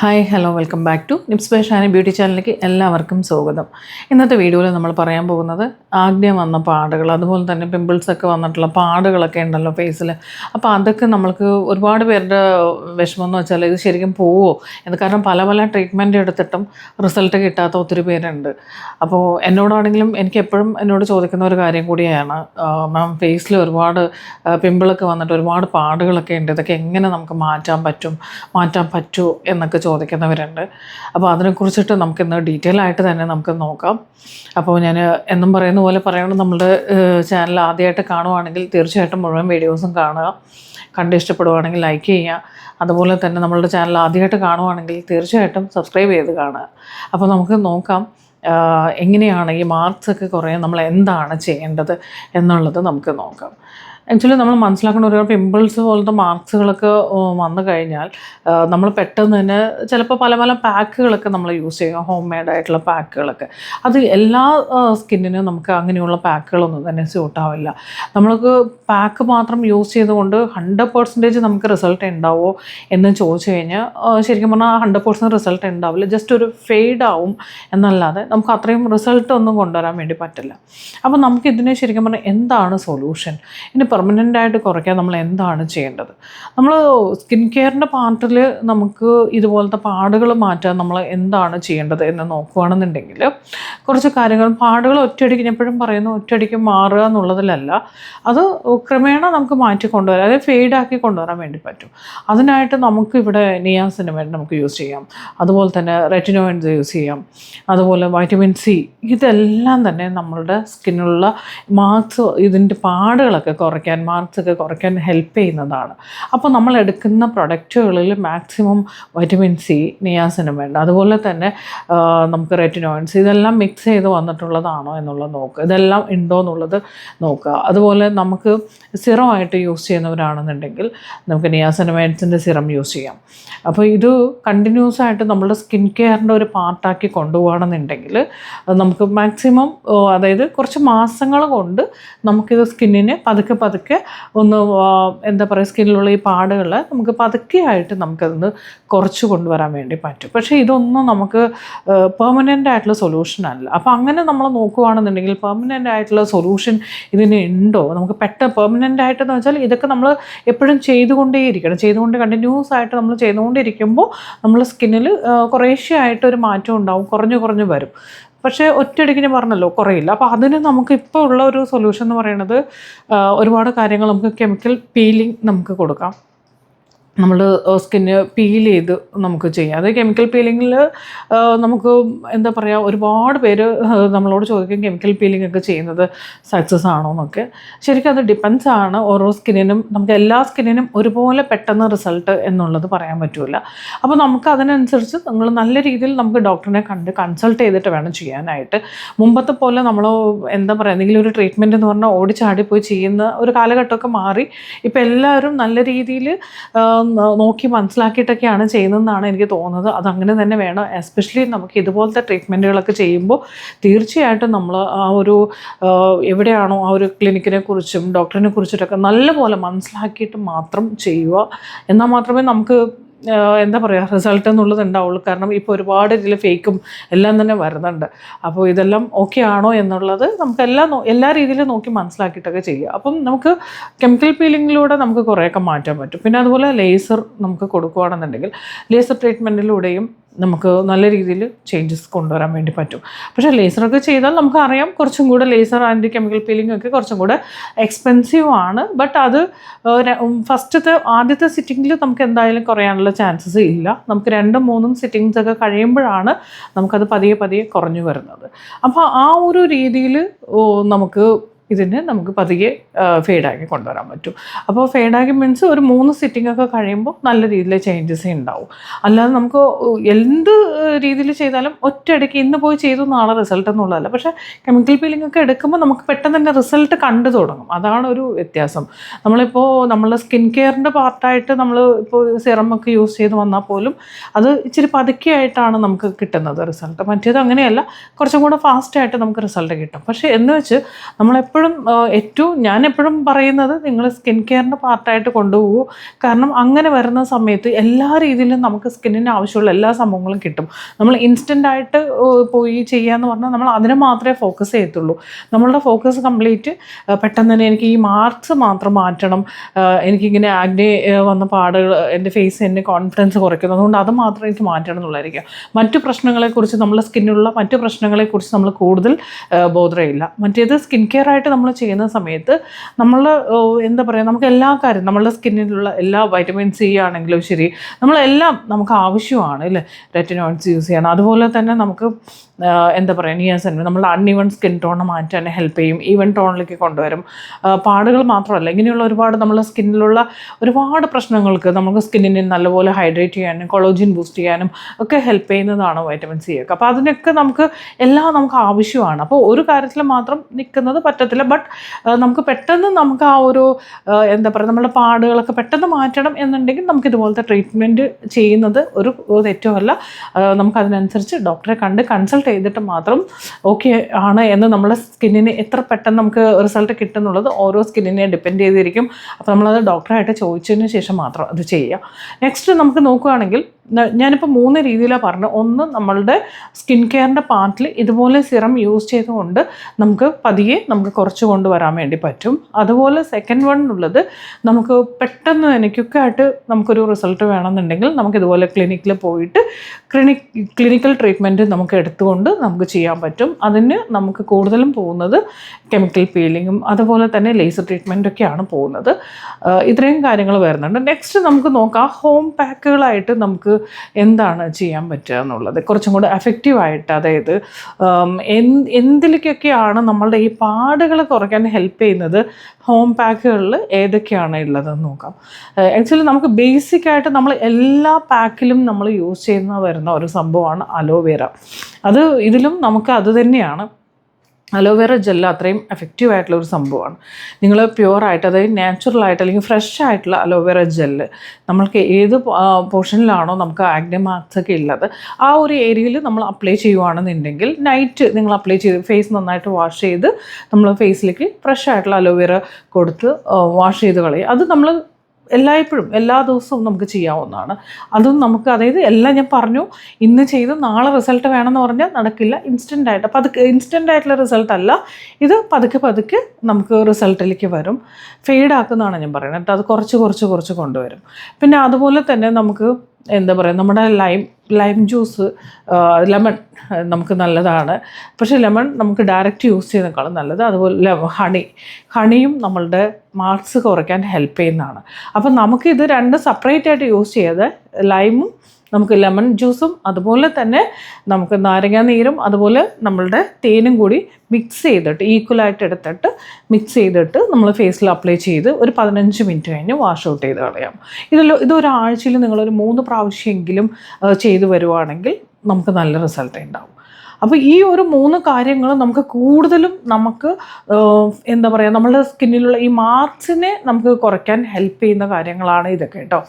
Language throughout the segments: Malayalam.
Hi hello welcome back to Nips ബേഷാനി ബ്യൂട്ടി ചാനലിലേക്ക് എല്ലാവർക്കും സ്വാഗതം. ഇന്നത്തെ വീഡിയോയിൽ നമ്മൾ പറയാൻ പോകുന്നത് ആദ്യം വന്ന പാടുകൾ അതുപോലെ തന്നെ പിമ്പിൾസൊക്കെ വന്നിട്ടുള്ള പാടുകളൊക്കെ ഉണ്ടല്ലോ ഫേസിൽ അപ്പോൾ അതൊക്കെ നമ്മൾക്ക് ഒരുപാട് പേരുടെ വിഷമം എന്ന് വെച്ചാൽ ഇത് ശരിക്കും പോവോ? എന്ന് കാരണം പല പല ട്രീറ്റ്മെന്റ് എടുത്തിട്ടും റിസൾട്ട് കിട്ടാത്ത ഒത്തിരി പേരുണ്ട്. അപ്പോൾ എന്നോടാണെങ്കിലും എനിക്ക് എപ്പോഴും എന്നോട് ചോദിക്കുന്ന ഒരു കാര്യം കൂടിയാണ്. മാം ഫേസിൽ ഒരുപാട് പിമ്പിളൊക്കെ വന്നിട്ട് ഒരുപാട് പാടുകളൊക്കെ ഉണ്ട്. ഇതൊക്കെ എങ്ങനെ നമുക്ക് മാറ്റാൻ പറ്റും? മാറ്റാൻ പറ്റുമോ എന്നൊക്കെ ചോദിക്കുന്നവരുണ്ട്. അപ്പോൾ അതിനെക്കുറിച്ചിട്ട് നമുക്കിന്ന് ഡീറ്റെയിൽ ആയിട്ട് തന്നെ നമുക്ക് നോക്കാം. അപ്പോൾ ഞാൻ എന്നും പറയുന്ന പോലെ പറയണം നമ്മുടെ ചാനൽ ആദ്യമായിട്ട് കാണുവാണെങ്കിൽ തീർച്ചയായിട്ടും മുഴുവൻ വീഡിയോസും കാണുക. കണ്ട് ഇഷ്ടപ്പെടുവാണെങ്കിൽ ലൈക്ക് ചെയ്യുക. അതുപോലെ തന്നെ നമ്മളുടെ ചാനൽ ആദ്യമായിട്ട് കാണുവാണെങ്കിൽ തീർച്ചയായിട്ടും സബ്സ്ക്രൈബ് ചെയ്ത് കാണുക. അപ്പോൾ നമുക്ക് നോക്കാം എങ്ങനെയാണ് ഈ മാർക്സ് ഒക്കെ കുറയാൻ നമ്മൾ എന്താണ് ചെയ്യേണ്ടത് എന്നുള്ളത് നമുക്ക് നോക്കാം. ആക്ച്വലി നമ്മൾ മനസ്സിലാക്കേണ്ട ഒരു പിമ്പിൾസ് പോലത്തെ മാർക്സുകളൊക്കെ വന്നു കഴിഞ്ഞാൽ നമ്മൾ പെട്ടെന്ന് തന്നെ ചിലപ്പോൾ പല പല പാക്കുകളൊക്കെ നമ്മൾ യൂസ് ചെയ്യുക. ഹോം മെയ്ഡ് ആയിട്ടുള്ള പാക്കുകളൊക്കെ. അത് എല്ലാ സ്കിന്നിനും നമുക്ക് അങ്ങനെയുള്ള പാക്കുകളൊന്നും തന്നെ സ്യൂട്ട് ആവില്ല. നമ്മൾക്ക് പാക്ക് മാത്രം യൂസ് ചെയ്തുകൊണ്ട് ഹൺഡ്രഡ് പെർസെന്റേജ് നമുക്ക് റിസൾട്ട് ഉണ്ടാവുമോ എന്ന് ചോദിച്ചു കഴിഞ്ഞാൽ ശരിക്കും പറഞ്ഞാൽ ഹൺഡ്രഡ് പെർസെന്റ് റിസൾട്ട് ഉണ്ടാവില്ല. ജസ്റ്റ് ഒരു ഫെയ്ഡ് ആവും എന്നല്ലാതെ നമുക്ക് അത്രയും റിസൾട്ട് ഒന്നും കൊണ്ടുവരാൻ വേണ്ടി പറ്റില്ല. അപ്പോൾ നമുക്ക് ഇതിനെ ശരിക്കും പറഞ്ഞാൽ എന്താണ് സൊല്യൂഷൻ ഇനി പെർമനന്റ് ആയിട്ട് കുറയ്ക്കാൻ നമ്മൾ എന്താണ് ചെയ്യേണ്ടത്? നമ്മൾ സ്കിൻ കെയറിന്റെ പാർട്ടിൽ നമുക്ക് ഇതുപോലത്തെ പാടുകൾ മാറ്റാൻ നമ്മൾ എന്താണ് ചെയ്യേണ്ടത് എന്ന് നോക്കുകയാണെന്നുണ്ടെങ്കിൽ കുറച്ച് കാര്യങ്ങൾ പാടുകൾ ഒറ്റയടിക്ക് എപ്പോഴും പറയുന്നു ഒറ്റയടിക്ക് മാറുക എന്നുള്ളതിലല്ല. അത് ക്രമേണ നമുക്ക് മാറ്റി കൊണ്ടുവരാം അതായത് ഫെയ്ഡാക്കി കൊണ്ടുവരാൻ വേണ്ടി പറ്റും. അതിനായിട്ട് നമുക്ക് ഇവിടെ നിയാസിനമൈഡ് നമുക്ക് യൂസ് ചെയ്യാം. അതുപോലെ തന്നെ റെറ്റിനോയിൻസ് യൂസ് ചെയ്യാം. അതുപോലെ വൈറ്റമിൻ സി ഇതെല്ലാം തന്നെ നമ്മളുടെ സ്കിന്നുള്ള മാർക്സ് ഇതിന്റെ പാടുകളൊക്കെ കുറയ്ക്കാൻ മാർക്സ് ഒക്കെ കുറയ്ക്കാൻ ഹെൽപ്പ് ചെയ്യുന്നതാണ്. അപ്പോൾ നമ്മൾ എടുക്കുന്ന പ്രൊഡക്റ്റുകളിൽ മാക്സിമം വൈറ്റമിൻ സി നിയാസിനും വേണ്ട. അതുപോലെ തന്നെ നമുക്ക് റെറ്റിനോയിൻസ് ഇതെല്ലാം മിക്സ് ചെയ്ത് വന്നിട്ടുള്ളതാണോ എന്നുള്ളത് നോക്കുക ഇതെല്ലാം ഉണ്ടോ എന്നുള്ളത് നോക്കുക. അതുപോലെ നമുക്ക് സിറം ആയിട്ട് യൂസ് ചെയ്യുന്നവരാണെന്നുണ്ടെങ്കിൽ നമുക്ക് നിയാസനമൈഡ്സിന്റെ സിറം യൂസ് ചെയ്യാം. അപ്പോൾ ഇത് കണ്ടിന്യൂസ് ആയിട്ട് നമ്മുടെ സ്കിൻ കെയറിന്റെ ഒരു പാർട്ടാക്കി കൊണ്ടുപോകണമെന്നുണ്ടെങ്കിൽ നമുക്ക് മാക്സിമം അതായത് കുറച്ച് മാസങ്ങൾ കൊണ്ട് നമുക്കിത് സ്കിന്നിനെ പതുക്കെ പതുക്കെ ഒന്ന് എന്താ പറയുക സ്കിന്നിലുള്ള ഈ പാടുകൾ നമുക്ക് പതുക്കെ ആയിട്ട് നമുക്കതൊന്ന് കുറച്ച് കൊണ്ടുവരാൻ വേണ്ടി പറ്റും. പക്ഷേ ഇതൊന്നും നമുക്ക് പെർമനന്റ് ആയിട്ടുള്ള സൊല്യൂഷൻ അല്ല. അപ്പോൾ അങ്ങനെ നമ്മൾ നോക്കുകയാണെന്നുണ്ടെങ്കിൽ പെർമനന്റ് ആയിട്ടുള്ള സൊല്യൂഷൻ ഇതിന് ഉണ്ടോ? നമുക്ക് പെട്ടെന്ന് പെർമനന്റ് ആയിട്ടെന്ന് വെച്ചാൽ ഇതൊക്കെ നമ്മൾ എപ്പോഴും ചെയ്തുകൊണ്ടേയിരിക്കണം. ചെയ്തുകൊണ്ട് കണ്ടിന്യൂസ് ആയിട്ട് നമ്മൾ ചെയ്തുകൊണ്ടിരിക്കുമ്പോൾ നമ്മൾ സ്കിന്നിൽ കുറേശ്ശെ ആയിട്ട് ഒരു മാറ്റം ഉണ്ടാവും കുറഞ്ഞു കുറഞ്ഞു വരും. പക്ഷേ ഒറ്റയടിക്കിന് പറഞ്ഞല്ലോ കുറയില്ല. അപ്പോൾ അതിന് നമുക്ക് ഇപ്പോൾ ഉള്ള ഒരു സൊല്യൂഷൻ എന്ന് പറയുന്നത് ഒരുപാട് കാര്യങ്ങൾ നമുക്ക് കെമിക്കൽ പീലിംഗ് നമുക്ക് കൊടുക്കാം. നമ്മൾ സ്കിന്ന് പീൽ ചെയ്ത് നമുക്ക് ചെയ്യാം. അത് കെമിക്കൽ പീലിങ്ങിൽ നമുക്ക് എന്താ പറയുക ഒരുപാട് പേര് നമ്മളോട് ചോദിക്കും കെമിക്കൽ പീലിംഗ് ഒക്കെ ചെയ്യുന്നത് സക്സസ് ആണോ എന്നൊക്കെ. ശരിക്കും അത് ഡിപ്പെൻസ് ആണ് ഓരോ സ്കിന്നിനും. നമുക്ക് എല്ലാ സ്കിന്നിനും ഒരുപോലെ പെട്ടെന്ന് റിസൾട്ട് എന്നുള്ളത് പറയാൻ പറ്റില്ല അപ്പോൾ നമുക്ക് അതിനനുസരിച്ച് നിങ്ങൾ നല്ല രീതിയിൽ നമുക്ക് ഡോക്ടറിനെ കണ്ട് കൺസൾട്ട് ചെയ്തിട്ട് വേണം ചെയ്യാനായിട്ട്. മുമ്പത്തെ പോലെ നമ്മൾ എന്താ പറയുക എന്തെങ്കിലും ഒരു ട്രീറ്റ്മെന്റ് എന്ന് പറഞ്ഞാൽ ഓടിച്ചാടി പോയി ചെയ്യുന്ന ഒരു കാലഘട്ടമൊക്കെ മാറി. ഇപ്പോൾ എല്ലാവരും നല്ല രീതിയിൽ നോക്കി മനസ്സിലാക്കിയിട്ടൊക്കെയാണ് ചെയ്യുന്നതെന്നാണ് എനിക്ക് തോന്നുന്നത്. അതങ്ങനെ തന്നെ വേണം. എസ്പെഷ്യലി നമുക്ക് ഇതുപോലത്തെ ട്രീറ്റ്മെന്റുകളൊക്കെ ചെയ്യുമ്പോൾ തീർച്ചയായിട്ടും നമ്മൾ ആ ഒരു എവിടെയാണോ ആ ഒരു ക്ലിനിക്കിനെ കുറിച്ചും ഡോക്ടറിനെ കുറിച്ചിട്ടൊക്കെ നല്ലപോലെ മനസ്സിലാക്കിയിട്ട് മാത്രം ചെയ്യുക. എന്നാൽ മാത്രമേ നമുക്ക് എന്താ പറയുക റിസൾട്ട് എന്നുള്ളത് ഉണ്ടാവുള്ളൂ. കാരണം ഇപ്പോൾ ഒരുപാട് ഇതിൽ ഫേക്കും എല്ലാം തന്നെ വരുന്നുണ്ട്. അപ്പോൾ ഇതെല്ലാം ഓക്കെ ആണോ എന്നുള്ളത് നമുക്ക് എല്ലാ എല്ലാ രീതിയിലും നോക്കി മനസ്സിലാക്കിയിട്ടൊക്കെ ചെയ്യുക അപ്പം നമുക്ക് കെമിക്കൽ പീലിങ്ങിലൂടെ നമുക്ക് കുറേയൊക്കെ മാറ്റാൻ പറ്റും. പിന്നെ അതുപോലെ ലേസർ നമുക്ക് കൊടുക്കുകയാണെന്നുണ്ടെങ്കിൽ ലേസർ ട്രീറ്റ്മെന്റിലൂടെയും നമുക്ക് നല്ല രീതിയിൽ ചേഞ്ചസ് കൊണ്ടുവരാൻ വേണ്ടി പറ്റും. പക്ഷേ ലേസറൊക്കെ ചെയ്താൽ നമുക്കറിയാം കുറച്ചും കൂടെ ലേസർ ആൻഡ് കെമിക്കൽ പീലിംഗ് ഒക്കെ കുറച്ചും കൂടെ എക്സ്പെൻസീവ് ആണ്. ബട്ട് അത് ഫസ്റ്റത്തെ ആദ്യത്തെ സിറ്റിങ്ങിൽ നമുക്ക് എന്തായാലും കുറയാനുള്ള ചാൻസസ് ഇല്ല. നമുക്ക് രണ്ടും മൂന്നും സിറ്റിങ്സ് ഒക്കെ കഴിയുമ്പോഴാണ് നമുക്കത് പതിയെ പതിയെ കുറഞ്ഞു വരുന്നത്. അപ്പോൾ ആ ഒരു രീതിയിൽ നമുക്ക് ഇതിന് നമുക്ക് പതിയെ ഫെയ്ഡാക്കി കൊണ്ടുവരാൻ പറ്റും. അപ്പോൾ ഫെയ്ഡാക്കി മീൻസ് ഒരു മൂന്ന് സിറ്റിംഗ് ഒക്കെ കഴിയുമ്പോൾ നല്ല രീതിയിൽ ചേഞ്ചസ് ഉണ്ടാവും. അല്ലാതെ നമുക്ക് എന്ത് രീതിയിൽ ചെയ്താലും ഒറ്റയടിക്ക് ഇന്ന് പോയി ചെയ്തു നാളെ റിസൾട്ട് എന്നുള്ളതല്ല. പക്ഷേ കെമിക്കൽ പീലിംഗ് ഒക്കെ എടുക്കുമ്പോൾ നമുക്ക് പെട്ടെന്ന് തന്നെ റിസൾട്ട് കണ്ടു തുടങ്ങും. അതാണ് ഒരു വ്യത്യാസം. നമ്മളിപ്പോൾ നമ്മളെ സ്കിൻ കെയറിന്റെ പാർട്ടായിട്ട് നമ്മൾ ഇപ്പോൾ സിറം ഒക്കെ യൂസ് ചെയ്ത് വന്നാൽ പോലും അത് ഇച്ചിരി പതുക്കെ ആയിട്ടാണ് നമുക്ക് കിട്ടുന്നത് റിസൾട്ട് മറ്റേത് അങ്ങനെയല്ല. കുറച്ചും കൂടെ ഫാസ്റ്റായിട്ട് നമുക്ക് റിസൾട്ട് കിട്ടും. പക്ഷേ എന്ന് വെച്ച് നമ്മളെപ്പോഴും എപ്പോഴും ഏറ്റവും ഞാൻ എപ്പോഴും പറയുന്നത് നിങ്ങൾ സ്കിൻ കെയറിന്റെ പാർട്ടായിട്ട് കൊണ്ടുപോകൂ. കാരണം അങ്ങനെ വരുന്ന സമയത്ത് എല്ലാ രീതിയിലും നമുക്ക് സ്കിന്നിന് ആവശ്യമുള്ള എല്ലാ സംഭവങ്ങളും കിട്ടും. നമ്മൾ ഇൻസ്റ്റന്റ് ആയിട്ട് ഏഹ്, പോയി ചെയ്യാന്ന് പറഞ്ഞാൽ നമ്മൾ അതിനെ മാത്രമേ ഫോക്കസ് ചെയ്യത്തുള്ളൂ. നമ്മളുടെ ഫോക്കസ് കംപ്ലീറ്റ് പെട്ടെന്ന് തന്നെ എനിക്ക് ഈ മാർക്സ് മാത്രം മാറ്റണം. എനിക്കിങ്ങനെ ആഗ്നെ വന്ന പാടുകൾ എന്റെ ഫേസ് എന്നെ കോൺഫിഡൻസ് കുറയ്ക്കുന്നു. അതുകൊണ്ട് അത് മാത്രം എനിക്ക് മാറ്റണം എന്നുള്ളതായിരിക്കും. മറ്റു പ്രശ്നങ്ങളെക്കുറിച്ച് നമ്മുടെ സ്കിന്നിലുള്ള മറ്റു പ്രശ്നങ്ങളെക്കുറിച്ച് നമ്മൾ കൂടുതൽ ബോധരയില്ല മറ്റേത് സ്കിൻ കെയർ ആയിട്ട് നമ്മൾ ചെയ്യുന്ന സമയത്ത് നമ്മൾ എന്താ പറയുക നമുക്ക് എല്ലാ കാര്യം നമ്മളുടെ സ്കിന്നിലുള്ള എല്ലാ വൈറ്റമിൻ സി ആണെങ്കിലും ശരി നമ്മളെല്ലാം നമുക്ക് ആവശ്യമാണ് അല്ലേ? റെറ്റിനോയിഡ്സ് യൂസ് ചെയ്യണം അതുപോലെ തന്നെ നമുക്ക് എന്താ പറയുക നിയാസൻ നമ്മുടെ അൺഇവൺ സ്കിൻ ടോൺ മാറ്റാൻ ഹെൽപ്പ് ചെയ്യും. ഈവൻ ടോണിലേക്ക് കൊണ്ടുവരും. പാടുകൾ മാത്രമല്ല ഇങ്ങനെയുള്ള ഒരുപാട് നമ്മളെ സ്കിന്നിലുള്ള ഒരുപാട് പ്രശ്നങ്ങൾക്ക് നമുക്ക് സ്കിന്നിനെ നല്ലപോലെ ഹൈഡ്രേറ്റ് ചെയ്യാനും കൊളോജിൻ ബൂസ്റ്റ് ചെയ്യാനും ഒക്കെ ഹെൽപ്പ് ചെയ്യുന്നതാണ് വൈറ്റമിൻ സി ഒക്കെ. അപ്പോൾ അതിനൊക്കെ നമുക്ക് എല്ലാം നമുക്ക് ആവശ്യമാണ്. അപ്പോൾ ഒരു കാര്യത്തിൽ മാത്രം നിൽക്കുന്നത് പറ്റത്തില്ല. ബട്ട് നമുക്ക് പെട്ടെന്ന് നമുക്ക് ആ ഒരു എന്താ പറയുക നമ്മുടെ പാടുകളൊക്കെ പെട്ടെന്ന് മാറ്റണം എന്നുണ്ടെങ്കിൽ നമുക്ക് ഇതുപോലത്തെ ട്രീറ്റ്മെന്റ് ചെയ്യുന്നത് ഒരു തെറ്റുമല്ല. നമുക്കതിനനുസരിച്ച് ഡോക്ടറെ കണ്ട് കൺസൾട്ട് ചെയ്തിട്ട് മാത്രം ഓക്കെ ആണ് എന്ന് നമ്മുടെ സ്കിന്നിന് എത്ര പെട്ടെന്ന് നമുക്ക് റിസൾട്ട് കിട്ടുന്നുള്ളത് ഓരോ സ്കിന്നിനെ ഡിപ്പെൻഡ് ചെയ്തിരിക്കും. അപ്പോൾ നമ്മളത് ഡോക്ടറായിട്ട് ചോദിച്ചതിന് ശേഷം മാത്രം അത് ചെയ്യുക നെക്സ്റ്റ് നമുക്ക് നോക്കുകയാണെങ്കിൽ ഞാനിപ്പോൾ മൂന്ന് രീതിയിലാണ് പറഞ്ഞത്. ഒന്ന് നമ്മളുടെ സ്കിൻ കെയറിന്റെ പാർട്ടിൽ ഇതുപോലെ സിറം യൂസ് ചെയ്തുകൊണ്ട് നമുക്ക് പതിയെ നമുക്ക് കൊണ്ടുവരാൻ വേണ്ടി പറ്റും. അതുപോലെ സെക്കൻഡ് വൺ ഉള്ളത് നമുക്ക് പെട്ടെന്ന് തന്നെ ക്യുക്കായിട്ട് നമുക്കൊരു റിസൾട്ട് വേണമെന്നുണ്ടെങ്കിൽ നമുക്ക് ഇതുപോലെ ക്ലിനിക്കിൽ പോയിട്ട് ക്ലിനിക് ക്ലിനിക്കൽ ട്രീറ്റ്മെന്റ് നമുക്ക് എടുത്തുകൊണ്ട് നമുക്ക് ചെയ്യാൻ പറ്റും. അതിന് നമുക്ക് കൂടുതലും പോകുന്നത് കെമിക്കൽ പീലിങ്ങും അതുപോലെ തന്നെ ലേസർ ട്രീറ്റ്മെന്റൊക്കെയാണ് പോകുന്നത്. ഇത്രയും കാര്യങ്ങൾ വരുന്നുണ്ട്. നെക്സ്റ്റ് നമുക്ക് നോക്കാം ഹോം പാക്കുകളായിട്ട് നമുക്ക് എന്താണ് ചെയ്യാൻ പറ്റുക എന്നുള്ളത്. കുറച്ചും കൂടെ എഫക്റ്റീവായിട്ട് അതായത് എന്തിലേക്കൊക്കെയാണ് നമ്മളുടെ ഈ പാടുകൾ കുറയ്ക്കാൻ ഹെൽപ്പ് ചെയ്യുന്നത് ഹോം പാക്കുകളിൽ ഏതൊക്കെയാണ് ഉള്ളതെന്ന് നോക്കാം. ആക്ച്വലി നമുക്ക് ബേസിക് ആയിട്ട് നമ്മൾ എല്ലാ പാക്കിലും നമ്മൾ യൂസ് ചെയ്യുന്ന വരുന്ന ഒരു സംഭവമാണ് അലോവേര അത് ഇതിലും നമുക്ക് അത് തന്നെയാണ്. അലോവേറ ജെല്ല് അത്രയും എഫക്റ്റീവ് ആയിട്ടുള്ള ഒരു സംഭവമാണ്. നിങ്ങൾ പ്യുവറായിട്ട് അതായത് നാച്ചുറൽ ആയിട്ട് അല്ലെങ്കിൽ ഫ്രഷ് ആയിട്ടുള്ള അലോവേറ ജെല്ല് നമ്മൾക്ക് ഏത് പോർഷനിലാണോ നമുക്ക് ആഗ്നെ മാർക്സ് ഒക്കെ ഉള്ളത് ആ ഒരു ഏരിയയിൽ നമ്മൾ അപ്ലൈ ചെയ്യുവാണെന്നുണ്ടെങ്കിൽ നൈറ്റ് നിങ്ങൾ അപ്ലൈ ചെയ്ത് ഫേസ് നന്നായിട്ട് വാഷ് ചെയ്ത് നമ്മൾ ഫേസിലേക്ക് ഫ്രഷ് ആയിട്ടുള്ള അലോവേറ കൊടുത്ത് വാഷ് ചെയ്ത് കളയും അത് നമ്മൾ എല്ലായ്പ്പോഴും എല്ലാ ദിവസവും നമുക്ക് ചെയ്യാവുന്നതാണ്. അതും നമുക്ക് അതായത് എല്ലാം ഞാൻ പറഞ്ഞു ഇന്ന് ചെയ്ത് നാളെ റിസൾട്ട് വേണമെന്ന് പറഞ്ഞാൽ നടക്കില്ല ഇൻസ്റ്റന്റ് ആയിട്ട്. പതുക്കെ ഇൻസ്റ്റന്റ് ആയിട്ടുള്ള റിസൾട്ട് അല്ല ഇത് പതുക്കെ പതുക്കെ നമുക്ക് റിസൾട്ടിലേക്ക് വരും. ഫെയ്ഡ് ആക്കുന്നതാണ് ഞാൻ പറയുന്നത്. അത് കുറച്ച് കുറച്ച് കുറച്ച് കൊണ്ടുവരും. പിന്നെ അതുപോലെ തന്നെ നമുക്ക് എന്താ പറയുക നമ്മുടെ ലൈം ലൈം ജ്യൂസ് ലെമൺ നമുക്ക് നല്ലതാണ്. പക്ഷേ ലെമൺ നമുക്ക് ഡയറക്റ്റ് യൂസ് ചെയ്യുന്നതിനേക്കാളും നല്ലത് അതുപോലെ ഹണി ഹണിയും നമ്മളുടെ മാർക്സ് കുറയ്ക്കാൻ ഹെൽപ്പ് ചെയ്യുന്നതാണ്. അപ്പം നമുക്കിത് രണ്ട് സെപ്പറേറ്റ് ആയിട്ട് യൂസ് ചെയ്യാതെ ലൈമും നമുക്ക് ലെമൺ ജ്യൂസും അതുപോലെ തന്നെ നമുക്ക് നാരങ്ങാ നീരും അതുപോലെ നമ്മളുടെ തേനും കൂടി മിക്സ് ചെയ്തിട്ട് ഈക്വലായിട്ട് എടുത്തിട്ട് മിക്സ് ചെയ്തിട്ട് നമ്മൾ ഫേസിൽ അപ്ലൈ ചെയ്ത് ഒരു പതിനഞ്ച് മിനിറ്റ് കഴിഞ്ഞ് വാഷ് ഔട്ട് ചെയ്ത് കളയാം. ഇതിൽ ഇതൊരാഴ്ചയിൽ നിങ്ങളൊരു മൂന്ന് പ്രാവശ്യമെങ്കിലും ചെയ്തു വരുവാണെങ്കിൽ നമുക്ക് നല്ല റിസൾട്ട് ഉണ്ടാവും. അപ്പോൾ ഈ ഒരു മൂന്ന് കാര്യങ്ങൾ നമുക്ക് കൂടുതലും നമുക്ക് എന്താ പറയുക നമ്മളുടെ സ്കിന്നിലുള്ള ഈ മാർക്സിനെ നമുക്ക് കുറയ്ക്കാൻ ഹെൽപ്പ് ചെയ്യുന്ന കാര്യങ്ങളാണ് ഇതൊക്കെ കേട്ടോ.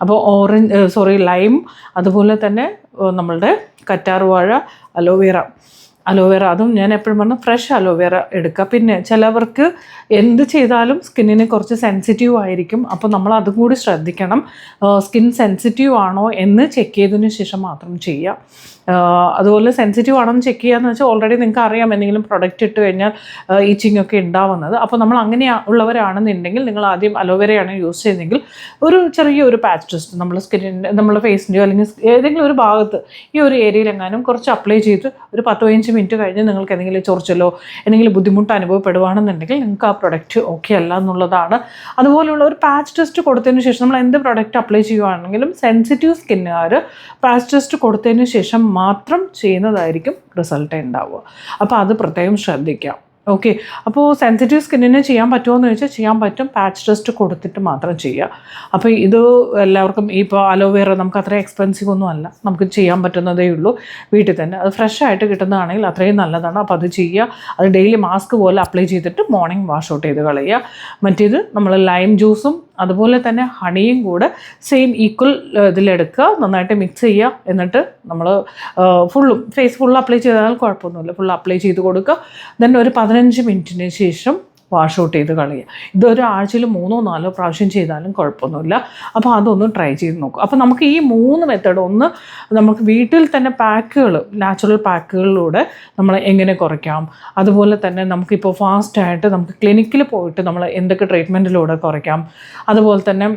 അപ്പോൾ ഓറഞ്ച് സോറി ലൈം അതുപോലെ തന്നെ നമ്മളുടെ കറ്റാർവാഴ അലോവേറ അലോവേറ അതും ഞാൻ എപ്പോഴും പറഞ്ഞു ഫ്രഷ് അലോവേറ എടുക്കുക. പിന്നെ ചിലവർക്ക് എന്ത് ചെയ്താലും സ്കിന്നിന് കുറച്ച് സെൻസിറ്റീവ് ആയിരിക്കും. അപ്പോൾ നമ്മൾ അതും കൂടി ശ്രദ്ധിക്കണം. സ്കിൻ സെൻസിറ്റീവ് ആണോ എന്ന് ചെക്ക് ചെയ്തതിന് ശേഷം മാത്രം ചെയ്യുക. അതുപോലെ സെൻസിറ്റീവ് എന്ന് ചെക്ക് ചെയ്യാന്ന് വെച്ചാൽ ഓൾറെഡി നിങ്ങൾക്ക് അറിയാം എന്തെങ്കിലും പ്രൊഡക്റ്റ് ഇട്ട് കഴിഞ്ഞാൽ ഈച്ചിങ് ഒക്കെ ഉണ്ടാവുന്നത്. അപ്പോൾ നമ്മൾ അങ്ങനെ ഉള്ളവരാണെന്നുണ്ടെങ്കിൽ നിങ്ങൾ ആദ്യം അലോവേരയാണ് യൂസ് ചെയ്യുന്നതെങ്കിൽ ഒരു ചെറിയ ഒരു പാച്ച് ടെസ്റ്റ് നമ്മുടെ സ്കിന്നിന്റെ നമ്മുടെ ഫേസിന്റെയോ അല്ലെങ്കിൽ ഏതെങ്കിലും ഒരു ഭാഗത്ത് ഈ ഒരു ഏരിയയിൽ എങ്ങാനും കുറച്ച് അപ്ലൈ ചെയ്ത് ഒരു പത്ത് പതിനഞ്ച് മിനിറ്റ് കഴിഞ്ഞ് നിങ്ങൾക്ക് എന്തെങ്കിലും ചൊറിച്ചലോ എന്തെങ്കിലും ബുദ്ധിമുട്ട് അനുഭവപ്പെടുവാണെന്നുണ്ടെങ്കിൽ നിങ്ങൾക്ക് ആ പ്രൊഡക്റ്റ് ഓക്കെ അല്ല എന്നുള്ളതാണ്. അതുപോലെയുള്ള ഒരു പാച്ച് ടെസ്റ്റ് കൊടുത്തതിന് ശേഷം നമ്മൾ എന്ത് പ്രൊഡക്റ്റ് അപ്ലൈ ചെയ്യുവാണെങ്കിലും സെൻസിറ്റീവ് സ്കിന്നുകാർ പാച്ച് ടെസ്റ്റ് കൊടുത്തതിന് ശേഷം മാത്രം ചെയ്യുന്നതായിരിക്കും റിസൾട്ട് ഉണ്ടാവുക. അപ്പോൾ അത് പ്രത്യേകം ശ്രദ്ധിക്കാം. ഓക്കെ അപ്പോൾ സെൻസിറ്റീവ് സ്കിന്നിന് ചെയ്യാൻ പറ്റുമോ എന്ന് ചോദിച്ചാൽ ചെയ്യാൻ പറ്റും. പാച്ച് ടെസ്റ്റ് കൊടുത്തിട്ട് മാത്രം ചെയ്യുക അപ്പോൾ ഇത് എല്ലാവർക്കും ഇപ്പോൾ അലോവേറ നമുക്ക് അത്ര എക്സ്പെൻസീവ് ഒന്നും അല്ല. നമുക്ക് ചെയ്യാൻ പറ്റുന്നതേ ഉള്ളൂ. വീട്ടിൽ തന്നെ. അത് ഫ്രഷ് ആയിട്ട് കിട്ടുന്നതാണെങ്കിൽ അത്രയും നല്ലതാണ്. അപ്പോൾ അത് ചെയ്യുക അത് ഡെയിലി മാസ്ക് പോലെ അപ്ലൈ ചെയ്തിട്ട് മോർണിംഗ് വാഷ് ഔട്ട് ചെയ്ത് കളയുക മറ്റേത് നമ്മൾ ലൈം ജ്യൂസും അതുപോലെ തന്നെ ഹണിയും കൂടെ സെയിം ഈക്വൽ ഇതിലെടുക്കുക. നന്നായിട്ട് മിക്സ് ചെയ്യുക. എന്നിട്ട് നമ്മൾ ഫുള്ളും ഫേസ് ഫുൾ അപ്ലൈ ചെയ്താൽ കുഴപ്പമൊന്നുമില്ല. ഫുൾ അപ്ലൈ ചെയ്ത് കൊടുക്കുക. ദെൻ ഒരു പതിനഞ്ച് മിനിറ്റിന് ശേഷം വാഷ് ഔട്ട് ചെയ്ത് കളയുക. ഇതൊരാഴ്ചയിൽ മൂന്നോ നാലോ പ്രാവശ്യം ചെയ്താലും കുഴപ്പമൊന്നുമില്ല. അപ്പോൾ അതൊന്ന് ട്രൈ ചെയ്ത് നോക്കും. അപ്പോൾ നമുക്ക് ഈ മൂന്ന് മെത്തേഡ് ഒന്ന് നമുക്ക് വീട്ടിൽ തന്നെ പാക്കുകൾ നാച്ചുറൽ പാക്കുകളിലൂടെ നമ്മൾ എങ്ങനെ കുറയ്ക്കാം. അതുപോലെ തന്നെ നമുക്കിപ്പോൾ ഫാസ്റ്റായിട്ട് നമുക്ക് ക്ലിനിക്കിൽ പോയിട്ട് നമ്മൾ എന്തൊക്കെ ട്രീറ്റ്മെന്റിലൂടെ കുറയ്ക്കാം. അതുപോലെ തന്നെ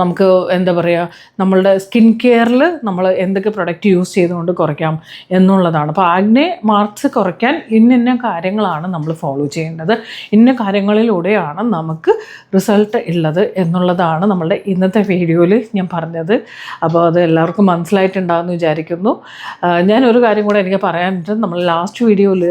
നമുക്ക് എന്താ പറയുക നമ്മളുടെ സ്കിൻ കെയറിൽ നമ്മൾ എന്തൊക്കെ പ്രൊഡക്റ്റ് യൂസ് ചെയ്തുകൊണ്ട് കുറയ്ക്കാം എന്നുള്ളതാണ്. അപ്പോൾ ആഗ്നെ മാർക്സ് കുറയ്ക്കാൻ ഇന്നിന്ന കാര്യങ്ങളാണ് നമ്മൾ ഫോളോ ചെയ്യേണ്ടത്. ഇന്ന കാര്യങ്ങളിലൂടെയാണ് നമുക്ക് റിസൾട്ട് ഉള്ളത് എന്നുള്ളതാണ് നമ്മളുടെ ഇന്നത്തെ വീഡിയോയിൽ ഞാൻ പറഞ്ഞത്. അപ്പോൾ അത് എല്ലാവർക്കും മനസ്സിലായിട്ടുണ്ടാകുമെന്ന് വിചാരിക്കുന്നു. ഞാനൊരു കാര്യം കൂടെ എനിക്ക് പറയാനുണ്ട്. നമ്മൾ ലാസ്റ്റ് വീഡിയോയിൽ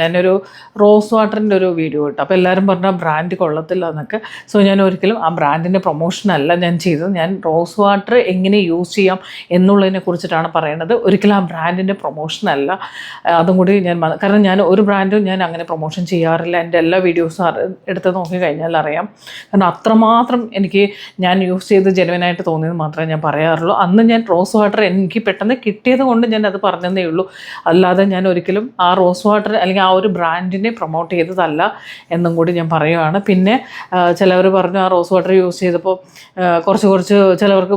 ഞാനൊരു റോസ് വാട്ടറിന്റെ ഒരു വീഡിയോ ഇട്ടു. അപ്പോൾ എല്ലാവരും പറഞ്ഞ ബ്രാൻഡ് കൊള്ളത്തില്ല എന്നൊക്കെ. സോ ഞാൻ ഒരിക്കലും ആ ബ്രാൻഡിന്റെ പ്രൊമോഷൻ അല്ല ഞാൻ ചെയ്തത്. ഞാൻ റോസ് വാട്ടർ എങ്ങനെ യൂസ് ചെയ്യാം എന്നുള്ളതിനെ കുറിച്ചിട്ടാണ് പറയുന്നത്. ഒരിക്കലും ആ ബ്രാൻഡിന്റെ പ്രൊമോഷൻ അല്ല. അതും കൂടി ഞാൻ കാരണം ഞാൻ ഒരു ബ്രാൻഡും ഞാൻ അങ്ങനെ പ്രൊമോഷൻ ചെയ്യാറില്ല. എന്റെ എല്ലാ വീഡിയോസും എടുത്ത് നോക്കിക്കഴിഞ്ഞാൽ അറിയാം. കാരണം അത്രമാത്രം എനിക്ക് ഞാൻ യൂസ് ചെയ്ത് ജെനുവനായിട്ട് തോന്നിയത് മാത്രമേ ഞാൻ പറയാറുള്ളൂ. അന്ന് ഞാൻ റോസ് വാട്ടർ എനിക്ക് പെട്ടെന്ന് കിട്ടിയത് കൊണ്ട് ഞാൻ അത് പറഞ്ഞതേ ഉള്ളൂ. അല്ലാതെ ഞാൻ ഒരിക്കലും ആ റോസ് വാട്ടർ അല്ലെങ്കിൽ ആ ഒരു ബ്രാൻഡിനെ പ്രൊമോട്ട് ചെയ്തതല്ല എന്നും കൂടി ഞാൻ പറയുവാണ്. പിന്നെ ചിലവർ പറഞ്ഞു ആ റോസ് വാട്ടർ യൂസ് ചെയ്തപ്പോൾ കുറച്ച് കുറച്ച് ചിലവർക്ക്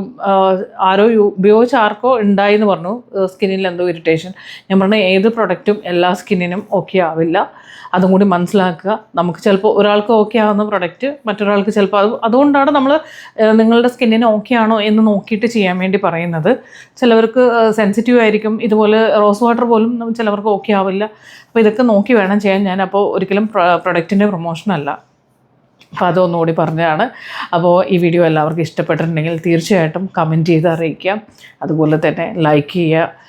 ആരോ ഉപയോഗിച്ച ആർക്കോ ഉണ്ടായി എന്ന് പറഞ്ഞു സ്കിന്നിൽ എന്തോ ഇറിറ്റേഷൻ ഞാൻ പറഞ്ഞ ഏത് പ്രൊഡക്റ്റും എല്ലാ സ്കിന്നിനും ഓക്കെ ആവില്ല. അതും കൂടി മനസ്സിലാക്കുക. നമുക്ക് ചിലപ്പോൾ ഒരാൾക്ക് ഓക്കെ ആവുന്ന പ്രൊഡക്റ്റ് മറ്റൊരാൾക്ക് ചിലപ്പോൾ അത് അതുകൊണ്ടാണ് നമ്മൾ നിങ്ങളുടെ സ്കിന്നിന് ഓക്കെ ആണോ എന്ന് നോക്കിയിട്ട് ചെയ്യാൻ വേണ്ടി പറയുന്നത്. ചിലവർക്ക് സെൻസിറ്റീവ് ആയിരിക്കും. ഇതുപോലെ റോസ് വാട്ടർ പോലും ചിലവർക്ക് ഓക്കെ ആവില്ല. അപ്പോൾ ഇതൊക്കെ നോക്കി വേണം ചെയ്യാൻ. ഞാൻ അപ്പോൾ ഒരിക്കലും പ്രൊഡക്റ്റിന്റെ പ്രൊമോഷൻ അല്ല. അപ്പോൾ അതൊന്നുകൂടി പറഞ്ഞതാണ്. അപ്പോൾ ഈ വീഡിയോ എല്ലാവർക്കും ഇഷ്ടപ്പെട്ടിട്ടുണ്ടെങ്കിൽ തീർച്ചയായിട്ടും കമന്റ് ചെയ്ത് അറിയിക്കുക. അതുപോലെ തന്നെ ലൈക്ക് ചെയ്യുക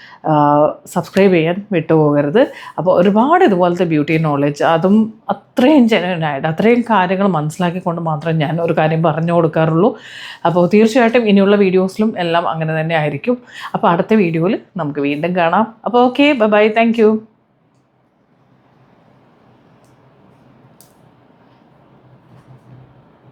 സബ്സ്ക്രൈബ് ചെയ്യാൻ വിട്ടുപോകരുത്. അപ്പോൾ ഒരുപാട് ഇതുപോലത്തെ ബ്യൂട്ടി നോളജ് അതും അത്രയും ജനുവനായിട്ട് അത്രയും കാര്യങ്ങൾ മനസ്സിലാക്കിക്കൊണ്ട് മാത്രം ഞാൻ ഒരു കാര്യം പറഞ്ഞു കൊടുക്കാറുള്ളൂ. അപ്പോൾ തീർച്ചയായിട്ടും ഇനിയുള്ള വീഡിയോസിലും എല്ലാം അങ്ങനെ തന്നെ ആയിരിക്കും. അപ്പോൾ അടുത്ത വീഡിയോയിൽ നമുക്ക് വീണ്ടും കാണാം. അപ്പോൾ ഓക്കെ ബൈ ബൈ താങ്ക്